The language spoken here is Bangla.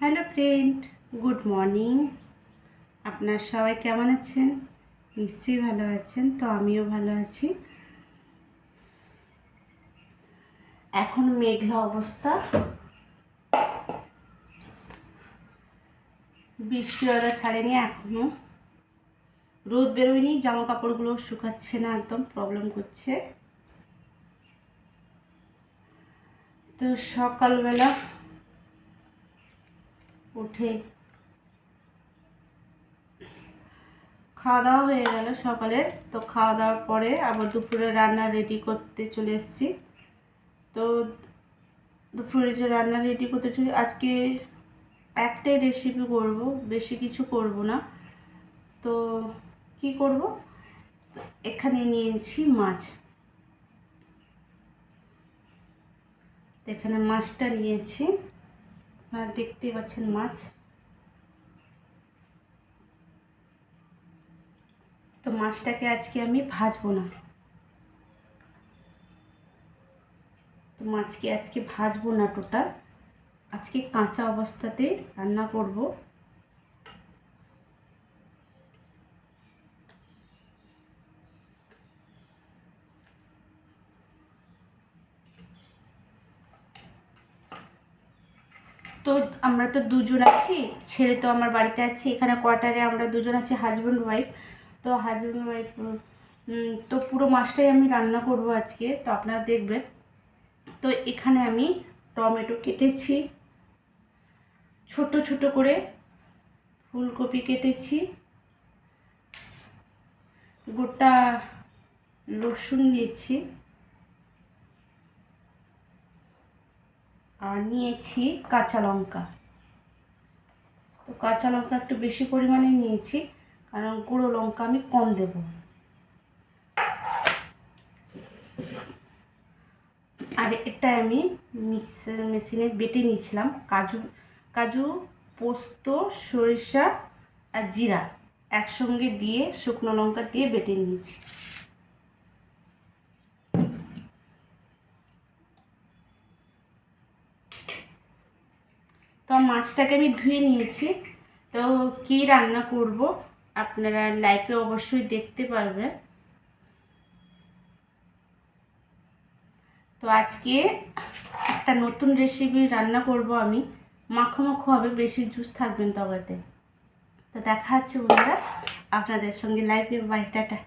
Hello friend, good morning. আপনার সবাই কেমন আছেন? নিশ্চয়ই ভালো আছেন, তো আমিও ভালো আছি। এখন মেঘলা অবস্থা। বৃষ্টি ওরা ছাড়েনি এখনও। রোদ বেরোয়নি জামা কাপড়গুলো শুকাচ্ছে না একদম প্রবলেম করছে। তো সকালবেলা উঠে খাওয়া দাওয়া হয়ে গেল সকালে তো খাওয়া দাওয়ার পরে আবার দুপুরে রান্না রেডি করতে চলে এসেছি। তো দুপুরে যে রান্না রেডি করতে চলে, আজকে একটাই রেসিপি করব, বেশি কিছু করব না। তো কি করব? এখানে নিয়েছি মাছ। এখানে মাছটা নিয়েছি। আপনারা দেখতে পাচ্ছেন মাছ। তো মাছটাকে আজকে আমি ভাজবো না। তো মাছকে আজকে ভাজবো না টোটাল আজকে কাঁচা অবস্থাতে রান্না করব। তো আমরা তো দুজন আছি, ছেলে তো আমার বাড়িতে আছে, এখানে কোয়ার্টারে আমরা দুজন আছি হাজব্যান্ড ওয়াইফ তো হাজব্যান্ড ওয়াইফ তো পুরো মাছটাই আমি রান্না করব আজকে, তো আপনারা দেখবেন। তো এখানে আমি টমেটো কেটেছি, ছোট ছোট করে ফুলকপি কেটেছি, গোটা রসুন নিয়েছি। আর নিয়েছি কাঁচা লঙ্কা। তো কাঁচা লঙ্কা একটু বেশি পরিমাণে নিয়েছি, কারণ গুঁড়ো লঙ্কা আমি কম দেব। আর এটা আমি মিক্সার মেশিনে বেটে নিয়েছিলাম, কাজু কাজু, পোস্ত, সরিষা আর জিরা একসঙ্গে দিয়ে শুকনো লঙ্কা দিয়ে বেটে নিয়েছি। মাছটাকে আমি ধুয়ে নিয়েছি। তো কি রান্না করব আপনারা লাইফে অবশ্যই দেখতে পারবেন। তো আজকে একটা নতুন রেসিপি রান্না করব আমি। মাখো মাখো হবে, বেশি জুস থাকবেন তবেতে তো দেখা হচ্ছে বন্ধুরা, আপনাদের সঙ্গে লাইভে বাই টাটা।